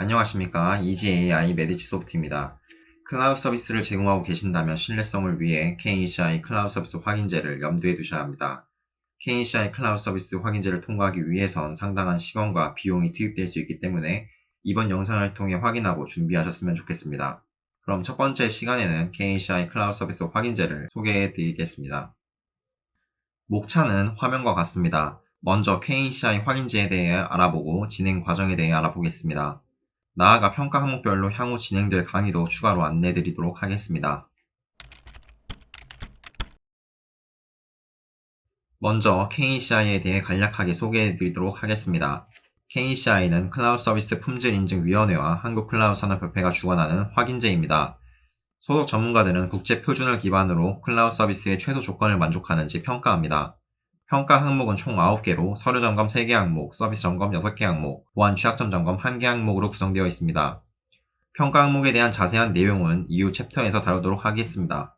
안녕하십니까. EGAI 메디치 소프트입니다. 클라우드 서비스를 제공하고 계신다면 신뢰성을 위해 KCI 클라우드 서비스 확인제를 염두에 두셔야 합니다. KCI 클라우드 서비스 확인제를 통과하기 위해선 상당한 시간과 비용이 투입될 수 있기 때문에 이번 영상을 통해 확인하고 준비하셨으면 좋겠습니다. 그럼 첫 번째 시간에는 KCI 클라우드 서비스 확인제를 소개해 드리겠습니다. 목차는 화면과 같습니다. 먼저 KCI 확인제에 대해 알아보고 진행 과정에 대해 알아보겠습니다. 나아가 평가 항목별로 향후 진행될 강의도 추가로 안내 드리도록 하겠습니다. 먼저 KCI에 대해 간략하게 소개해 드리도록 하겠습니다. KCI는 클라우드 서비스 품질 인증 위원회와 한국 클라우드 산업협회가 주관하는 확인제입니다. 소속 전문가들은 국제 표준을 기반으로 클라우드 서비스의 최소 조건을 만족하는지 평가합니다. 평가 항목은 총 9개로 서류 점검 3개 항목, 서비스 점검 6개 항목, 보안 취약점 점검 1개 항목으로 구성되어 있습니다. 평가 항목에 대한 자세한 내용은 이후 챕터에서 다루도록 하겠습니다.